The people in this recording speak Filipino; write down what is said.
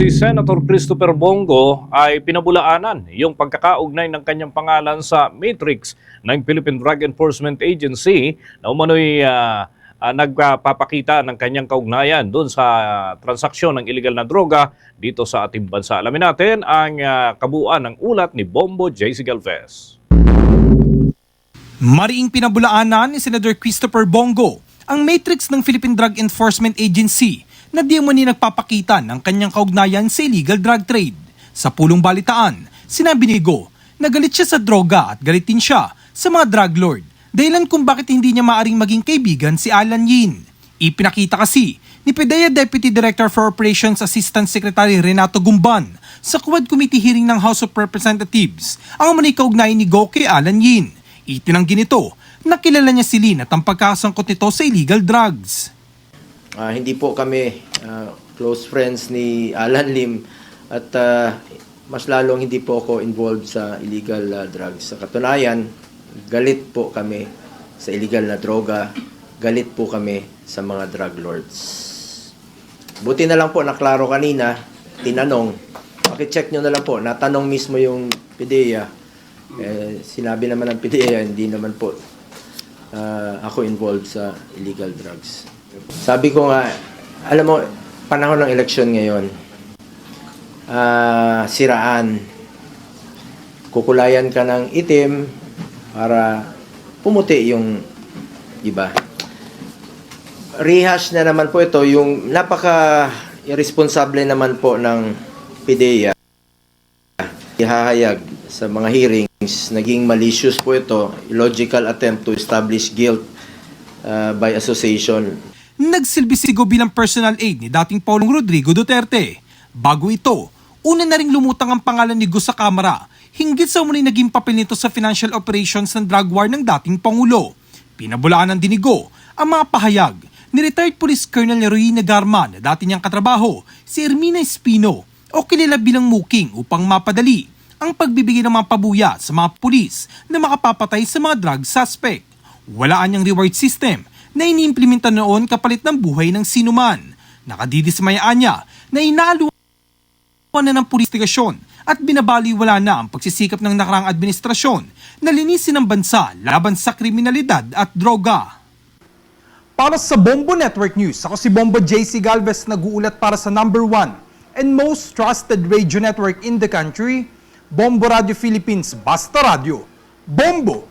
si Senator Christopher Bongo ay pinabulaanan yung pagkakaugnay ng kanyang pangalan sa matrix ng Philippine Drug Enforcement Agency na umano'y ah, ah, nagpapakita ng kanyang kaugnayan doon sa transaksyon ng illegal na droga dito sa ating bansa. Alamin natin ang ah, kabuuan ng ulat ni Bombo J.C. Galvez. Mariing pinabulaanan ni Senator Christopher Bongo ang matrix ng Philippine Drug Enforcement Agency na di umani nagpapakita ng kanyang kaugnayan sa illegal drug trade. Sa pulong balitaan, sinabi ni Go na galit siya sa droga at galit din siya sa mga drug lord dahilan kung bakit hindi niya maaring maging kaibigan si Alan Yin. Ipinakita kasi ni PDEA Deputy Director for Operations Assistant Secretary Renato Gumban sa Quad Committee hearing ng House of Representatives ang umanay kaugnayan ni Go kay Alan Yin. Itinanggi nito na kilala niya si Lin at ang pagkakasangkot nito sa illegal drugs. Ah, hindi po kami ah, close friends ni Alan Lim at ah, mas lalong hindi po ako involved sa illegal ah, drugs. Sa katunayan, galit po kami sa illegal na droga, galit po kami sa mga drug lords. Buti na lang po naklaro kanina, tinanong, pakicheck nyo na lang po, natanong mismo yung PDEA. Eh, sinabi naman ng PDEA, hindi naman po ah, ako involved sa illegal drugs. Sabi ko nga, alam mo, panahon ng eleksyon ngayon, ah, siraan, kukulayan ka ng itim para pumuti yung iba. Rehash na naman po ito, yung napaka irresponsible naman po ng PDEA. Ihahayag sa mga hearings, naging malicious po ito, illogical attempt to establish guilt ah, by association. Nagsilbi si Go bilang personal aide ni dating Pangulong Rodrigo Duterte. Bago ito, una na ring lumutang ang pangalan ni Go sa Kamara hinggit sa umunay naging papel nito sa financial operations ng drug war ng dating Pangulo. Pinabulaanan din ni Go ang mga pahayag ni retired Police Colonel Roy Garma na dati niyang katrabaho si Ermina Espino o kilala bilang Muking upang mapadali ang pagbibigay ng mga pabuya sa mga pulis na makapapatay sa mga drug suspect. Walaan niyang reward system na iniimplementa noon kapalit ng buhay ng sinuman. Nakadidismayaan niya na inaluan na ng pulistigasyon at binabaliwala na ang pagsisikap ng nakarang administrasyon na linisin ang bansa laban sa kriminalidad at droga. Para sa Bombo Network News, ako si Bombo JC Galvez nag-uulat para sa number one and most trusted radio network in the country, Bombo Radio Philippines Basta Radio. Bombo!